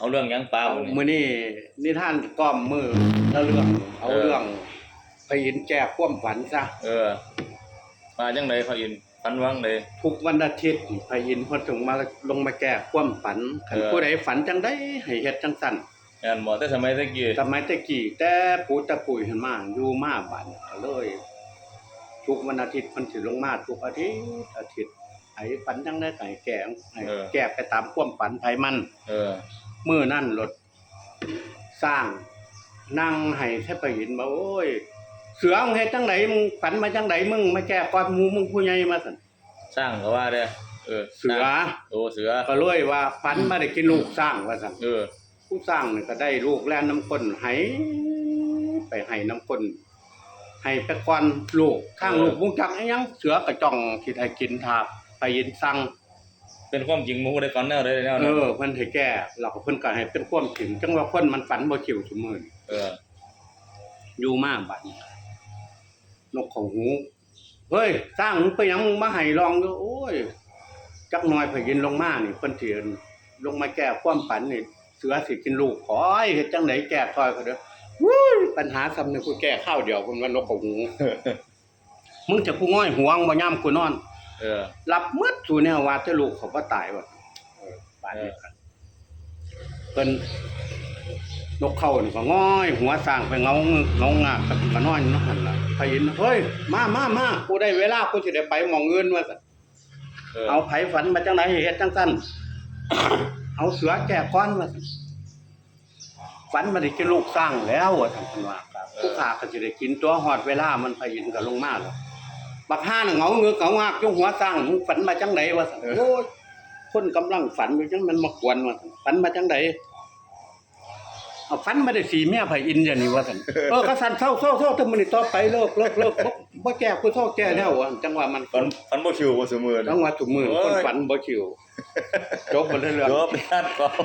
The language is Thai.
เอาเรื่องหยังปลาเอาบ่นี่มื้อนี้นิทานก้อมมือแล้วเรื่อง เอาเออเรื่องไปเห็นแก้ความฝันซะเออ มาจังไดเขาอินฟันวังเลยทุกวันอาทิตย์นี่พระอินทร์เพิ่นถึงมาลงมาแก้ความฝันคันเออผู้ใดฝันจังได๋ให้เฮ็ดจังซั่นงานบ่แต่สมัยตะกี้สมัยตะกี้แต่ปู่ตะปุยเห็นมาอยู่มาบัดนี้ก็เลยทุกวันอาทิตย์เพิ่นสิลงมาทุกอาทิตย์อาทิตย์ไอ้ฝันจังได๋ก็ให้แก้ให้แก้ไปตามความฝันไผมัน เออ มื้อนั้นรถสร้างนั่งให้แท้ไปเห็นว่าโอ้ย เสือมึงเฮ็ดจังไดมึงฝันมาจังไดมึงมาแก้ความหมู่มึงผู้ใหญ่มาสั่นสร้างก็ว่าเด้อเออเสือโอ้เสือก็เลยว่าฝันมาได้กินลูกสร้างว่าสั่นเออ ผู้สร้างนี่ก็ได้ลูกแล่นน้ำก้นให้ไปให้น้ำก้นให้ไปก่อนลูกข้างลูกมุงจักอิหยังเสือกระจ่องคิดให้กินทาบไปยินสั่ง เป็นความจริงหมูได้ก่อนแนวได้แนวเอนั้นอเพิ่นให้แก้เราก็เพิ่นก็ให้เป็นความจริงจังว่าคนมันฝันบ่คิวซุมื้อนี้เอออยู่มาบัดนี้นกเขาหูเฮ้ยสร้างมึงไปหยังมึงมาให้ลองอยู่โอ้ยจักหน่อยพยินลงมานี่เพิ่นสิลงมาแก้ความฝันนี่เสือสิกินลูกขอยเฮ็ดจังไดแก้คอยเขาเด้อวู้ยปัญหาซ้ำนี่กูแก้ข้าวเดียวเพิ่นว่านกเขาหู มึงจะกูง่อยห่วงบ่ยามกูนอน เออหลับมืดสู่แนวว่าแต่ลูกเขาบ่ตายว่ะเออบ้านนี้กันเพิ่นนกเขานี่ก็ง่อย หัวสร้างไปเงาเงางากกับก็นอนอยู่นั่นหั่นล่ะไปเห็นเฮ้ยมามามากูได้เวลากูสิได้ไปหม่องอื่นว่าซั่นเออเอาไผฝันมาจังไดให้เฮ็ดจังซั่นเอาเสือแก้ก้อนว่าซั่นฝันมาได้กินลูกสร้างแล้วว่าซั่นเพิ่นว่าครับผู้ขาก็สิได้กินตัวฮอดเวลามันไปยินก็ลงมาแล้ว บักห้าน่ะเหงาเงือกเหงางากจงหัวสร้างมึงฝันมาจังไดวะโอ้ยคนกำลังฝันอยู่จังมันมากวนว่าฝันมาจังไดเอาฝันมาได้สีเมียไผอินอย่างนี้ว่าซั่นเออก็สั่นเศร้าเศร้าเศร้าแต่มื้อนี้ต่อไปเลิกเลิกเลิกบ่บ่แก้กูเศร้าแก้แล้วว่าจังว่ามันฟันฟันบ่ชิวบ่ซุมื้อจังว่าทุกมื้อคนฝันบ่ชิวจบบ่ได้เรื่องจบไปอัดก่อน